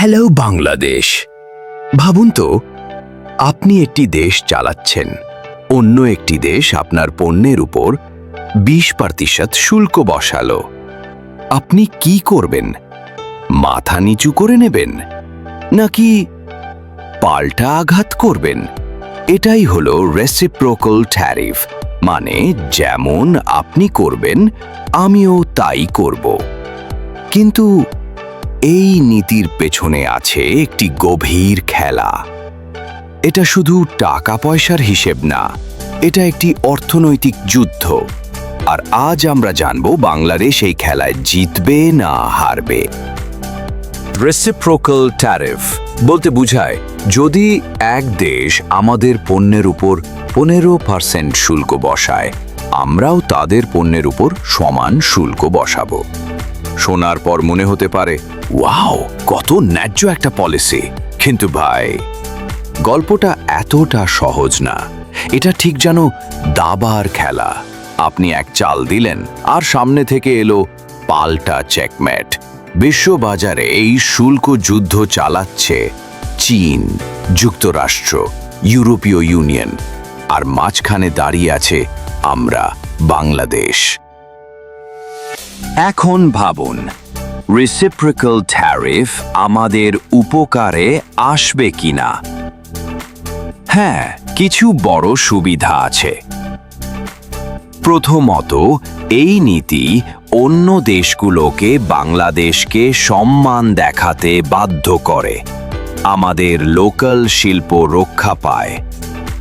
Hello Bangladesh ভাবুন তো, আপনি একটি দেশ চালাচ্ছেন। অন্য একটি দেশ আপনার পণ্যের উপর বিশ প্রতিশত শুল্ক বসালো। আপনি কি করবেন? মাথা নিচু করে নেবেন? নাকি পাল্টা আঘাত করবেন? এটাই হলো রেসিপ্রোকাল ট্যারিফ মানে যেমন আপনি করবেন, আমিও তাই করব। কিন্তু এই নীতির পেছনে আছে একটি গভীর খেলা। এটা শুধু টাকা পয়সার হিসেব না, এটা একটি অর্থনৈতিক যুদ্ধ। আর আজ আমরা জানব বাংলাদেশ এই খেলায় জিতবে না হারবে। রেসিপ্রোকাল ট্যারিফ বলতে বুঝায়, যদি এক দেশ আমাদের পণ্যের উপর পনেরো পার্সেন্ট শুল্ক বসায়, আমরাও তাদের পণ্যের উপর সমান শুল্ক বসাবো। শোনার পর মনে হতে পারে ওয়াও কত ন্যায্য একটা পলিসি কিন্তু ভাই, গল্পটা এতটা সহজ না। এটা ঠিক যেন দাবার খেলা। আপনি এক চাল দিলেন, আর সামনে থেকে এলো পাল্টা চেকমেট বিশ্ববাজারে এই শুল্ক যুদ্ধ চালাচ্ছে চীন, যুক্তরাষ্ট্র, ইউরোপীয় ইউনিয়ন, আর মাঝখানে দাঁড়িয়ে আছে আমরা, বাংলাদেশ। এখন ভাবুন রিসিপ্রিক্যাল ট্যারিফ আমাদের উপকারে আসবে কিনা? হ্যাঁ কিছু বড় সুবিধা আছে। প্রথমত, এই নীতি অন্য দেশগুলোকে বাংলাদেশকে সম্মান দেখাতে বাধ্য করে। আমাদের লোকাল শিল্প রক্ষা পায়।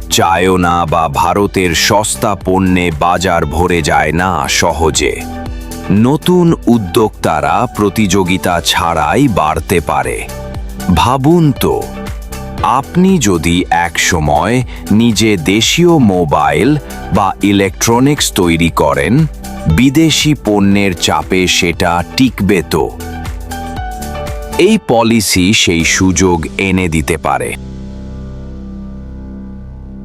চায়না বা ভারতের সস্তা পণ্যে বাজার ভরে যায় না সহজে। নতুন উদ্যোক্তারা প্রতিযোগিতা ছাড়াই বাড়তে পারে। ভাবুন তো, আপনি যদি একসময় নিজে দেশীয় মোবাইল বা ইলেকট্রনিক্স তৈরি করেন, বিদেশি পণ্যের চাপে সেটা টিকবে তো? এই পলিসি সেই সুযোগ এনে দিতে পারে।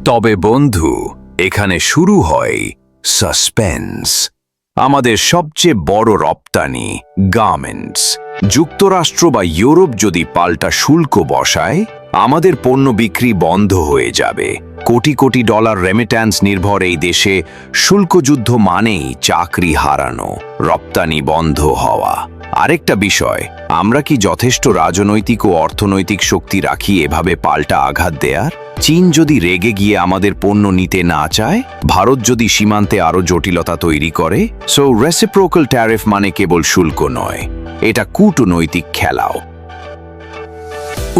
তবে বন্ধু, এখানে শুরু হয় সাসপেন্স। আমাদের সবচেয়ে বড় রপ্তানি গার্মেন্টস যুক্তরাষ্ট্র বা ইউরোপ যদি পাল্টা শুল্ক বসায়, আমাদের পণ্য বিক্রি বন্ধ হয়ে যাবে। কোটি কোটি ডলার রেমিট্যান্স নির্ভর এই দেশে শুল্কযুদ্ধ মানেই চাকরি হারানো, রপ্তানি বন্ধ হওয়া। আরেকটা বিষয়, আমরা কি যথেষ্ট রাজনৈতিক ও অর্থনৈতিক শক্তি রাখি এভাবে পাল্টা আঘাত দেয়ার? চীন যদি রেগে গিয়ে আমাদের পণ্য নিতে না চায়, ভারত যদি সীমান্তে আরও জটিলতা তৈরি করে সো রেসিপ্রোকাল ট্যারিফ মানে কেবল শুল্ক নয়, এটা কূটনৈতিক খেলাও।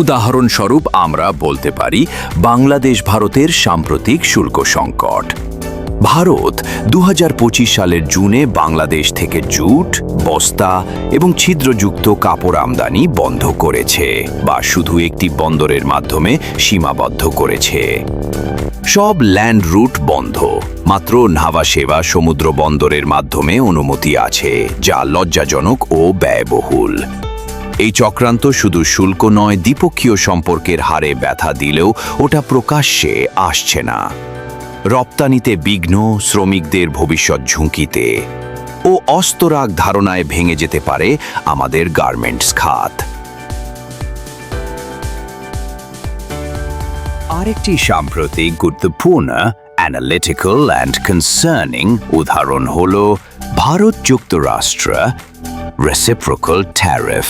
উদাহরণস্বরূপ আমরা বলতে পারি, বাংলাদেশ ভারতের সাম্প্রতিক শুল্ক সংকট। ভারত দু হাজার পঁচিশ সালের জুনে বাংলাদেশ থেকে জুট, বস্তা এবং ছিদ্রযুক্ত কাপড় আমদানি বন্ধ করেছে বা শুধু একটি বন্দরের মাধ্যমে সীমাবদ্ধ করেছে। সব ল্যান্ড রুট বন্ধ। মাত্র নাভা সেবা সমুদ্র বন্দরের মাধ্যমে অনুমতি আছে, যা লজ্জাজনক ও ব্যয়বহুল। এই চক্রান্ত শুধু শুল্ক নয়, দ্বিপক্ষীয় সম্পর্কের হারে ব্যথা দিলেও ওটা প্রকাশ্যে আসছে না। রপ্তানিতে বিঘ্ন শ্রমিকদের ভবিষ্যৎ ঝুঁকিতে ও অস্তরাগ ধারণায় ভেঙে যেতে পারে আমাদের গার্মেন্টস খাত। আরেকটি সাম্প্রতিক গুরুত্বপূর্ণ অ্যানালিটিক্যাল অ্যান্ড কনসার্নিং উদাহরণ হল ভারত যুক্তরাষ্ট্র রেসিপ্রোকাল ট্যারিফ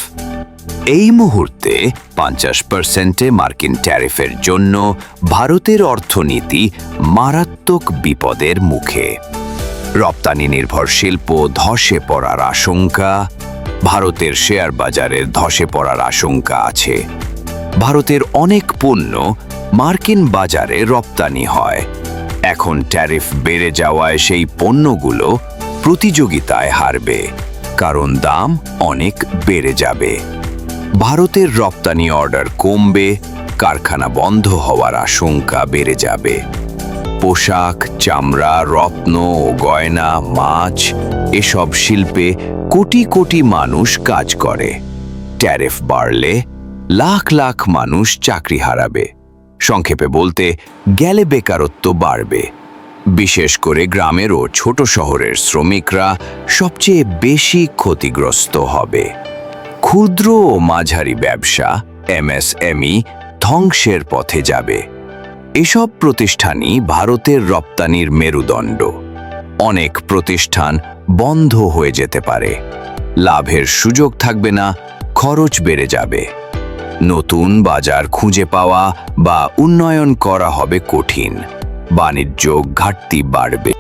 এই মুহূর্তে পঞ্চাশ পার্সেন্টে মার্কিন ট্যারিফের জন্য ভারতের অর্থনীতি মারাত্মক বিপদের মুখে। রপ্তানি নির্ভর শিল্প ধসে পড়ার আশঙ্কা, ভারতের শেয়ার বাজারের ধসে পড়ার আশঙ্কা আছে। ভারতের অনেক পণ্য মার্কিন বাজারে রপ্তানি হয়। এখন ট্যারিফ বেড়ে যাওয়ায় সেই পণ্যগুলো প্রতিযোগিতায় হারবে, কারণ দাম অনেক বেড়ে যাবে। ভারতের রপ্তানি অর্ডার কমবে, কারখানা বন্ধ হওয়ার আশঙ্কা বেড়ে যাবে। পোশাক, চামড়া, রত্ন ও গয়না, মাছ, এসব শিল্পে কোটি কোটি মানুষ কাজ করে। ট্যারিফ বাড়লে লাখ লাখ মানুষ চাকরি হারাবে। সংক্ষেপে বলতে, গেলে বেকারত্ব বাড়বে। বিশেষ করে গ্রামের ও ছোট শহরের শ্রমিকরা সবচেয়ে বেশি ক্ষতিগ্রস্ত হবে। ক্ষুদ্র ও মাঝারি ব্যবসা, এমএসএমই, ধ্বংসের পথে যাবে। এসব প্রতিষ্ঠানই ভারতের রপ্তানির মেরুদণ্ড। অনেক প্রতিষ্ঠান বন্ধ হয়ে যেতে পারে। লাভের সুযোগ থাকবে না, খরচ বেড়ে যাবে। নতুন বাজার খুঁজে পাওয়া বা উন্নয়ন করা হবে কঠিন। বাণিজ্য ঘাটতি বাড়বে।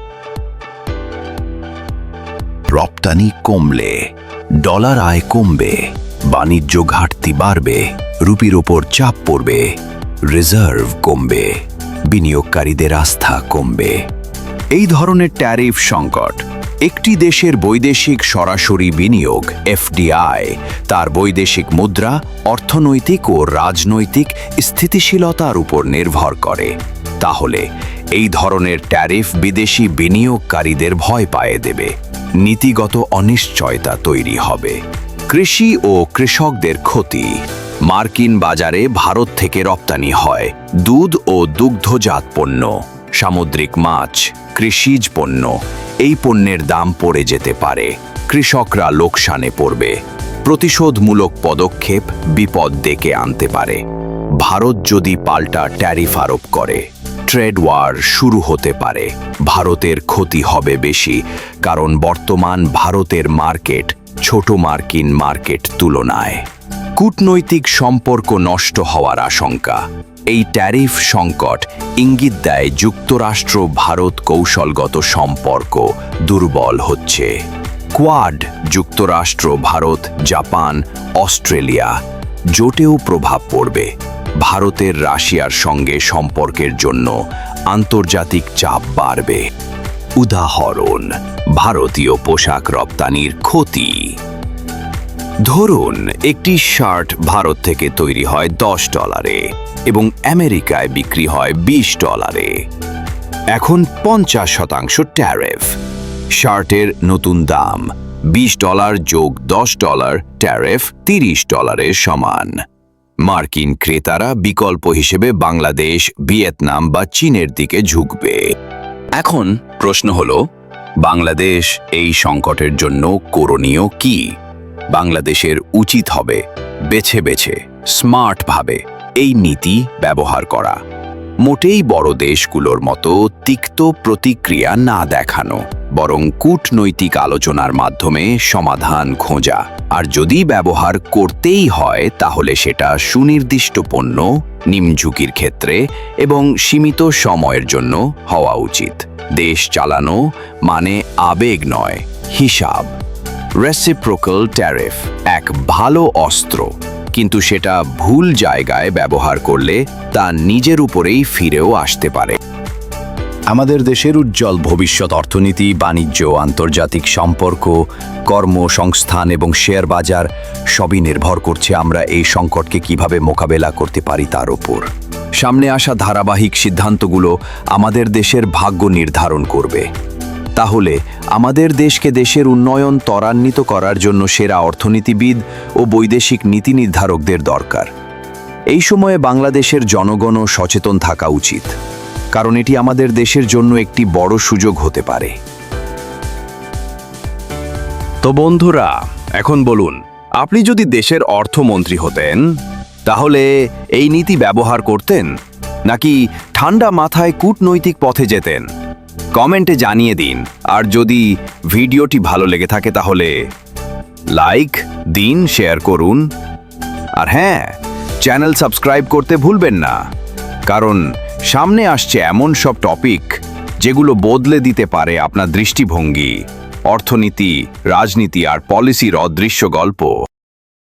রপ্তানি কমলে, ডলার আয় কমবে। বাণিজ্য ঘাটতি বাড়বে, রুপির ওপর চাপ পড়বে, রিজার্ভ কমবে, বিনিয়োগকারীদের আস্থা কমবে। এই ধরনের ট্যারিফ সংকট, একটি দেশের বৈদেশিক সরাসরি বিনিয়োগ, এফডিআই, তার বৈদেশিক মুদ্রা, অর্থনৈতিক ও রাজনৈতিক স্থিতিশীলতার উপর নির্ভর করে। তাহলে, এই ধরনের ট্যারিফ বিদেশি বিনিয়োগকারীদের ভয় পায়ে দেবে। নীতিগত অনিশ্চয়তা তৈরি হবে। কৃষি ও কৃষকদের ক্ষতি। মার্কিন বাজারে ভারত থেকে রপ্তানি হয় দুধ ও দুগ্ধজাত পণ্য, সামুদ্রিক মাছ, কৃষিজ পণ্য। এই পণ্যের দাম পড়ে যেতে পারে। কৃষকরা লোকসানে পড়বে। প্রতিশোধমূলক পদক্ষেপ বিপদ ডেকে আনতে পারে। ভারত যদি পাল্টা ট্যারিফ আরোপ করে, ট্রেড ওয়ার শুরু হতে পারে। ভারতের ক্ষতি হবে বেশি, কারণ বর্তমান ভারতের মার্কেট ছোট মার্কিন মার্কেট তুলনায়। কূটনৈতিক সম্পর্ক নষ্ট হওয়ার আশঙ্কা। এই ট্যারিফ সংকট ইঙ্গিত দেয় যুক্তরাষ্ট্র ভারত কৌশলগত সম্পর্ক দুর্বল হচ্ছে। কোয়াড, যুক্তরাষ্ট্র, ভারত, জাপান, অস্ট্রেলিয়া জোটেও প্রভাব পড়বে। ভারতের রাশিয়ার সঙ্গে সম্পর্কের জন্য আন্তর্জাতিক চাপ বাড়বে। উদাহরণ, ভারতীয় পোশাক রপ্তানির ক্ষতি। ধরুন, একটি শার্ট ভারত থেকে তৈরি হয় দশ ডলারে এবং আমেরিকায় বিক্রি হয় বিশ ডলারে। এখন পঞ্চাশ শতাংশ ট্যারেফ। শার্টের নতুন দাম, বিশ ডলার যোগ দশ ডলার, ট্যারিফ তিরিশ ডলারের সমান। মার্কিন ক্রেতারা বিকল্প হিসেবে বাংলাদেশ, ভিয়েতনাম বা চীনের দিকে ঝুঁকবে। এখন প্রশ্ন হল, বাংলাদেশ এই সংকটের জন্য করণীয় কি? বাংলাদেশের উচিত হবে বেছে বেছে স্মার্টভাবে এই নীতি ব্যবহার করা। মোটেই বড় দেশগুলোর মতো তিক্ত প্রতিক্রিয়া না দেখানো। বরং কূটনৈতিক আলোচনার মাধ্যমে সমাধান খোঁজা। আর যদি ব্যবহার করতেই হয়, তাহলে সেটা সুনির্দিষ্ট পণ্য নিমঝুঁকির ক্ষেত্রে এবং সীমিত সময়ের জন্য হওয়া উচিত। দেশ চালানো মানে আবেগ নয়, হিসাব। রেসিপ্রোকাল ট্যারিফ এক ভালো অস্ত্র। কিন্তু সেটা ভুল জায়গায় ব্যবহার করলে তা নিজের উপরেই ফিরেও আসতে পারে। আমাদের দেশের উজ্জ্বল ভবিষ্যৎ অর্থনীতি, বাণিজ্য, আন্তর্জাতিক সম্পর্ক, কর্মসংস্থান এবং শেয়ার বাজার সবই নির্ভর করছে আমরা এই সংকটকে কীভাবে মোকাবেলা করতে পারি তার ওপর সামনে আসা ধারাবাহিক সিদ্ধান্তগুলো আমাদের দেশের ভাগ্য নির্ধারণ করবে। তাহলে আমাদের দেশকে দেশের উন্নয়ন ত্বরান্বিত করার জন্য সেরা অর্থনীতিবিদ ও বৈদেশিক নীতি নির্ধারকদের দরকার। এই সময়ে বাংলাদেশের জনগণও সচেতন থাকা উচিত। কারণ এটি আমাদের দেশের জন্য একটি বড় সুযোগ হতে পারে। তো বন্ধুরা, এখন বলুন, আপনি যদি দেশের অর্থমন্ত্রী হতেন, তাহলে এই নীতি ব্যবহার করতেন? নাকি ঠান্ডা মাথায় কূটনৈতিক পথে যেতেন? কমেন্টে জানিয়ে দিন, আর যদি ভিডিওটি ভালো লেগে থাকে তাহলে লাইক, দিন, শেয়ার করুন। আর হ্যাঁ চ্যানেল সাবস্ক্রাইব করতে ভুলবেন না, কারণ সামনে আসছে এমন সব টপিক যেগুলো বদলে দিতে পারে আপনার দৃষ্টিভঙ্গি, অর্থনীতি, রাজনীতি আর পলিসির অদৃশ্য গল্প।